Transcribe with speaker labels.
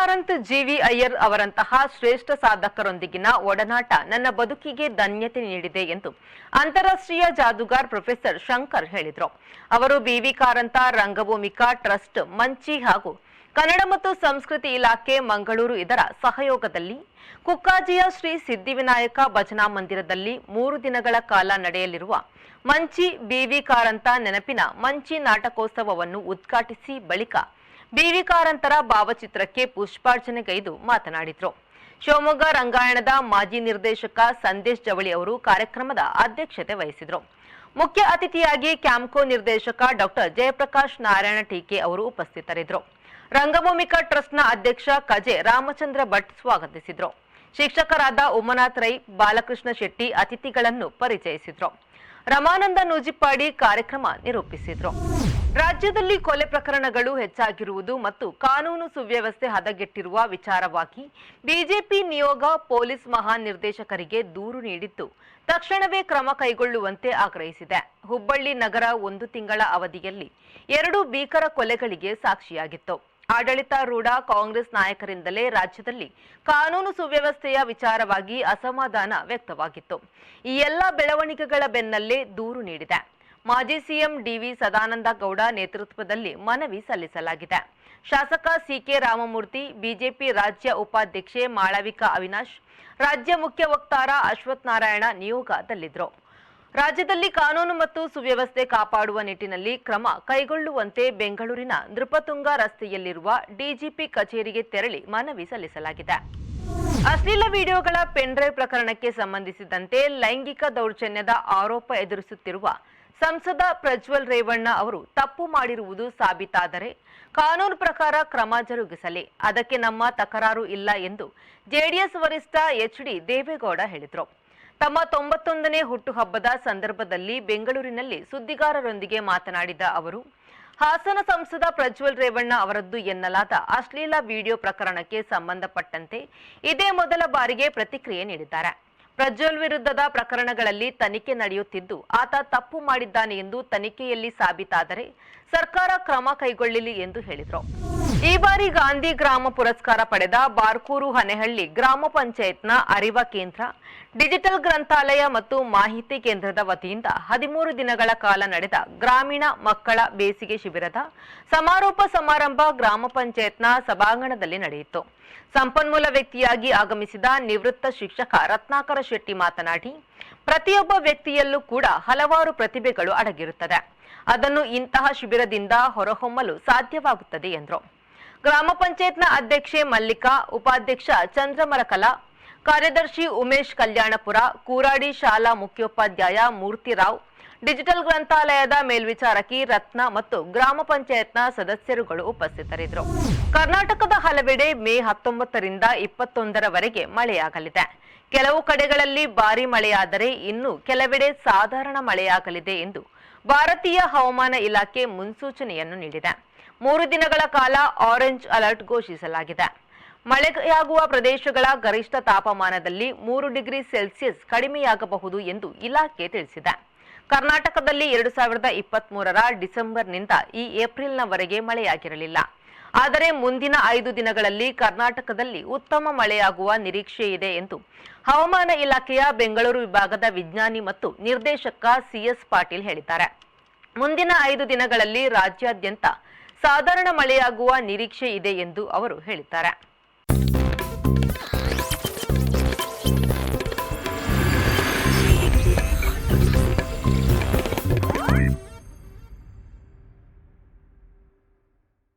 Speaker 1: Srikanth GV Iyer ಅವರಂತಹ ಶ್ರೇಷ್ಠ ಸಾಧಕರೊಂದಿಗಿನ ಒಡನಾಟ ನನ್ನ ಬದುಕಿಗೆ ಧನ್ಯತೆ ನೀಡಿದೆ ಎಂದು ಅಂತಾರಾಷ್ಟ್ರೀಯ ಜಾದೂಗಾರ್ ಪ್ರೊಫೆಸರ್ ಶಂಕರ್ ಹೇಳಿದರು. ಅವರು ಬಿವಿ ಕಾರಂತ, ರಂಗಭೂಮಿಕಾ, ಟ್ರಸ್ಟ್, ಮಂಚಿ ಹಾಗೂ ಕನ್ನಡ ಮತ್ತು ಸಂಸ್ಕೃತಿ ಇಲಾಖೆ, ಮಂಗಳೂರು ಇದರ ಸಹಯೋಗದಲ್ಲಿ ಕುಕ್ಕಾಜಿಯ ಶ್ರೀ ಸಿದ್ಧಿವಿನಾಯಕ ಭಜನಾ ಮಂದಿರದಲ್ಲಿ ಮೂರು ದಿನಗಳ ಕಾಲ ನಡೆಯಲಿರುವ ಮಂಚಿ, ಬಿವಿ ಕಾರಂತ ನೆನಪಿನ ಮಂಚಿ ನಾಟಕೋತ್ಸವವನ್ನು ಉದ್ಘಾಟಿಸಿ ಬಳಿಕ ಬಿವಿ ಕಾರಂತರ ಭಾವಚಿತ್ರಕ್ಕೆ ಪುಷ್ಪಾರ್ಚನೆಗೈದು ಮಾತನಾಡಿದರು. ಶಿವಮೊಗ್ಗ ರಂಗಾಯಣದ ಮಾಜಿ ನಿರ್ದೇಶಕ ಸಂದೇಶ್ ಜವಳಿ ಅವರು ಕಾರ್ಯಕ್ರಮದ ಅಧ್ಯಕ್ಷತೆ ವಹಿಸಿದರು. ಮುಖ್ಯ ಅತಿಥಿಯಾಗಿ ಕ್ಯಾಂಪ್ಕೋ ನಿರ್ದೇಶಕ ಡಾಕ್ಟರ್ ಜಯಪ್ರಕಾಶ್ ನಾರಾಯಣ ಟೀಕೆ ಅವರು ಉಪಸ್ಥಿತರಿದ್ದರು ರಂಗಭೂಮಿಕಾ ಟ್ರಸ್ಟ್ನ ಅಧ್ಯಕ್ಷ ಕಜೆ ರಾಮಚಂದ್ರ ಭಟ್ ಸ್ವಾಗತಿಸಿದರು. ಶಿಕ್ಷಕರಾದ ಉಮನಾಥ್ ರೈ, ಬಾಲಕೃಷ್ಣ ಶೆಟ್ಟಿ ಅತಿಥಿಗಳನ್ನು ಪರಿಚಯಿಸಿದ್ರು. ರಮಾನಂದ ನೂಜಿಪ್ಪಾಡಿ ಕಾರ್ಯಕ್ರಮ ನಿರೂಪಿಸಿದ್ರು. ರಾಜ್ಯದಲ್ಲಿ ಕೊಲೆ ಪ್ರಕರಣಗಳು ಹೆಚ್ಚಾಗಿರುವುದು ಮತ್ತು ಕಾನೂನು ಸುವ್ಯವಸ್ಥೆ ಹದಗೆಟ್ಟಿರುವ ವಿಚಾರವಾಗಿ ಬಿಜೆಪಿ ನಿಯೋಗ ಪೊಲೀಸ್ ಮಹಾನಿರ್ದೇಶಕರಿಗೆ ದೂರು ನೀಡಿದ್ದು ತಕ್ಷಣವೇ ಕ್ರಮ ಕೈಗೊಳ್ಳುವಂತೆ ಆಗ್ರಹಿಸಿದೆ. ಹುಬ್ಬಳ್ಳಿ ನಗರ ಒಂದು ತಿಂಗಳ ಅವಧಿಯಲ್ಲಿ ಎರಡು ಭೀಕರ ಕೊಲೆಗಳಿಗೆ ಸಾಕ್ಷಿಯಾಗಿತ್ತು. ಆಡಳಿತಾರೂಢ ಕಾಂಗ್ರೆಸ್ ನಾಯಕರಿಂದಲೇ ರಾಜ್ಯದಲ್ಲಿ ಕಾನೂನು ಸುವ್ಯವಸ್ಥೆಯ ವಿಚಾರವಾಗಿ ಅಸಮಾಧಾನ ವ್ಯಕ್ತವಾಗಿತ್ತು. ಈ ಎಲ್ಲ ಬೆಳವಣಿಗೆಗಳ ಬೆನ್ನಲ್ಲೇ ದೂರು ನೀಡಿದೆ. ಮಾಜಿ ಸಿಎಂ ಡಿವಿ ಸದಾನಂದ ಗೌಡ ನೇತೃತ್ವದಲ್ಲಿ ಮನವಿ ಸಲ್ಲಿಸಲಾಗಿದೆ. ಶಾಸಕ ಸಿಕೆ ರಾಮಮೂರ್ತಿ, ಬಿಜೆಪಿ ರಾಜ್ಯ ಉಪಾಧ್ಯಕ್ಷೆ ಮಾಳವಿಕಾ ಅವಿನಾಶ್, ರಾಜ್ಯ ಮುಖ್ಯ ವಕ್ತಾರ ಅಶ್ವಥ್ ನಾರಾಯಣ ನಿಯೋಗದಲ್ಲಿದ್ದರು. ರಾಜ್ಯದಲ್ಲಿ ಕಾನೂನು ಮತ್ತು ಸುವ್ಯವಸ್ಥೆ ಕಾಪಾಡುವ ನಿಟ್ಟಿನಲ್ಲಿ ಕ್ರಮ ಕೈಗೊಳ್ಳುವಂತೆ ಬೆಂಗಳೂರಿನ ನೃಪತುಂಗ ರಸ್ತೆಯಲ್ಲಿರುವ ಡಿಜಿಪಿ ಕಚೇರಿಗೆ ತೆರಳಿ ಮನವಿ ಸಲ್ಲಿಸಲಾಗಿದೆ. ಅಶ್ಲೀಲ ವಿಡಿಯೋಗಳ ಪೆನ್ಡ್ರೈವ್ ಪ್ರಕರಣಕ್ಕೆ ಸಂಬಂಧಿಸಿದಂತೆ ಲೈಂಗಿಕ ದೌರ್ಜನ್ಯದ ಆರೋಪ ಎದುರಿಸುತ್ತಿರುವ ಸಂಸದ ಪ್ರಜ್ವಲ್ ರೇವಣ್ಣ ಅವರು ತಪ್ಪು ಮಾಡಿರುವುದು ಸಾಬೀತಾದರೆ ಕಾನೂನು ಪ್ರಕಾರ ಕ್ರಮ ಜರುಗಿಸಲಿ. ಅದಕ್ಕೆ ನಮ್ಮ ತಕರಾರು ಇಲ್ಲ ಎಂದು ಜೆಡಿಎಸ್ ವರಿಷ್ಠ ಎಚ್ ಡಿ ದೇವೇಗೌಡ ಹೇಳಿದರು. ತಮ್ಮ ತೊಂಬತ್ತೊಂದನೇ ಹುಟ್ಟುಹಬ್ಬದ ಸಂದರ್ಭದಲ್ಲಿ ಬೆಂಗಳೂರಿನಲ್ಲಿ ಸುದ್ದಿಗಾರರೊಂದಿಗೆ ಮಾತನಾಡಿದ ಅವರು ಹಾಸನ ಸಂಸದ ಪ್ರಜ್ವಲ್ ರೇವಣ್ಣ ಅವರದ್ದು ಎನ್ನಲಾದ ಅಶ್ಲೀಲ ವಿಡಿಯೋ ಪ್ರಕರಣಕ್ಕೆ ಸಂಬಂಧಪಟ್ಟಂತೆ ಇದೇ ಮೊದಲ ಬಾರಿಗೆ ಪ್ರತಿಕ್ರಿಯೆ ನೀಡಿದ್ದಾರೆ. ಪ್ರಜ್ವಲ್ ವಿರುದ್ಧದ ಪ್ರಕರಣಗಳಲ್ಲಿ ತನಿಖೆ ನಡೆಯುತ್ತಿದ್ದು, ಆತ ತಪ್ಪು ಮಾಡಿದ್ದಾನೆ ಎಂದು ತನಿಖೆಯಲ್ಲಿ ಸಾಬೀತಾದರೆ ಸರ್ಕಾರ ಕ್ರಮ ಕೈಗೊಳ್ಳಲಿ ಎಂದು ಹೇಳಿದರು. ಈ ಬಾರಿ ಗಾಂಧಿ ಗ್ರಾಮ ಪುರಸ್ಕಾರ ಪಡೆದ ಬಾರ್ಕೂರು ಹನೆಹಳ್ಳಿ ಗ್ರಾಮ ಪಂಚಾಯತ್ನ ಅರಿವ ಕೇಂದ್ರ, ಡಿಜಿಟಲ್ ಗ್ರಂಥಾಲಯ ಮತ್ತು ಮಾಹಿತಿ ಕೇಂದ್ರದ ವತಿಯಿಂದ ಹದಿಮೂರು ದಿನಗಳ ಕಾಲ ನಡೆದ ಗ್ರಾಮೀಣ ಮಕ್ಕಳ ಬೇಸಿಗೆ ಶಿಬಿರದ ಸಮಾರೋಪ ಸಮಾರಂಭ ಗ್ರಾಮ ಪಂಚಾಯತ್ನ ಸಭಾಂಗಣದಲ್ಲಿ ನಡೆಯಿತು. ಸಂಪನ್ಮೂಲ ವ್ಯಕ್ತಿಯಾಗಿ ಆಗಮಿಸಿದ ನಿವೃತ್ತ ಶಿಕ್ಷಕ ರತ್ನಾಕರ ಶೆಟ್ಟಿ ಮಾತನಾಡಿ, ಪ್ರತಿಯೊಬ್ಬ ವ್ಯಕ್ತಿಯಲ್ಲೂ ಕೂಡ ಹಲವಾರು ಪ್ರತಿಭೆಗಳು ಅಡಗಿರುತ್ತದೆ ಅದನ್ನು ಇಂತಹ ಶಿಬಿರದಿಂದ ಹೊರಹೊಮ್ಮಲು ಸಾಧ್ಯವಾಗುತ್ತದೆ ಎಂದರು. ಗ್ರಾಮ ಪಂಚಾಯತ್ನ ಅಧ್ಯಕ್ಷೆ ಮಲ್ಲಿಕಾ, ಉಪಾಧ್ಯಕ್ಷ ಚಂದ್ರಮರಕಲಾ, ಕಾರ್ಯದರ್ಶಿ ಉಮೇಶ್ ಕಲ್ಯಾಣಪುರ, ಕೂರಾಡಿ ಶಾಲಾ ಮುಖ್ಯೋಪಾಧ್ಯಾಯ ಮೂರ್ತಿರಾವ್, ಡಿಜಿಟಲ್ ಗ್ರಂಥಾಲಯದ ಮೇಲ್ವಿಚಾರಕಿ ರತ್ನ ಮತ್ತು ಗ್ರಾಮ ಪಂಚಾಯತ್ನ ಸದಸ್ಯರುಗಳು ಉಪಸ್ಥಿತರಿದ್ದರು. ಕರ್ನಾಟಕದ ಹಲವೆಡೆ ಮೇ ಹತ್ತೊಂಬತ್ತರಿಂದ ಇಪ್ಪತ್ತೊಂದರವರೆಗೆ ಮಳೆಯಾಗಲಿದೆ. ಕೆಲವು ಕಡೆಗಳಲ್ಲಿ ಭಾರಿ ಮಳೆಯಾದರೆ ಇನ್ನು ಕೆಲವೆಡೆ ಸಾಧಾರಣ ಮಳೆಯಾಗಲಿದೆ ಎಂದು ಭಾರತೀಯ ಹವಾಮಾನ ಇಲಾಖೆ ಮುನ್ಸೂಚನೆಯನ್ನು ನೀಡಿದೆ. ಮೂರು ದಿನಗಳ ಕಾಲ ಆರೆಂಜ್ ಅಲರ್ಟ್ ಘೋಷಿಸಲಾಗಿದೆ. ಮಳೆಯಾಗುವ ಪ್ರದೇಶಗಳ ಗರಿಷ್ಠ ತಾಪಮಾನದಲ್ಲಿ ಮೂರು ಡಿಗ್ರಿ ಸೆಲ್ಸಿಯಸ್ ಕಡಿಮೆಯಾಗಬಹುದು ಎಂದು ಇಲಾಖೆ ತಿಳಿಸಿದೆ. ಕರ್ನಾಟಕದಲ್ಲಿ ಎರಡು ಸಾವಿರದ ಇಪ್ಪತ್ಮೂರರ ಡಿಸೆಂಬರ್ನಿಂದ ಈ ಏಪ್ರಿಲ್ನವರೆಗೆ ಮಳೆಯಾಗಿರಲಿಲ್ಲ. ಆದರೆ ಮುಂದಿನ ಐದು ದಿನಗಳಲ್ಲಿ ಕರ್ನಾಟಕದಲ್ಲಿ ಉತ್ತಮ ಮಳೆಯಾಗುವ ನಿರೀಕ್ಷೆ ಇದೆ ಎಂದು ಹವಾಮಾನ ಇಲಾಖೆಯ ಬೆಂಗಳೂರು ವಿಭಾಗದ ವಿಜ್ಞಾನಿ ಮತ್ತು ನಿರ್ದೇಶಕ ಸಿಎಸ್ ಪಾಟೀಲ್ ಹೇಳಿದ್ದಾರೆ. ಮುಂದಿನ ಐದು ದಿನಗಳಲ್ಲಿ ರಾಜ್ಯಾದ್ಯಂತ ಸಾಧಾರಣ ಮಳೆಯಾಗುವ ನಿರೀಕ್ಷೆ ಇದೆ ಎಂದು ಅವರು ಹೇಳಿದ್ದಾರೆ.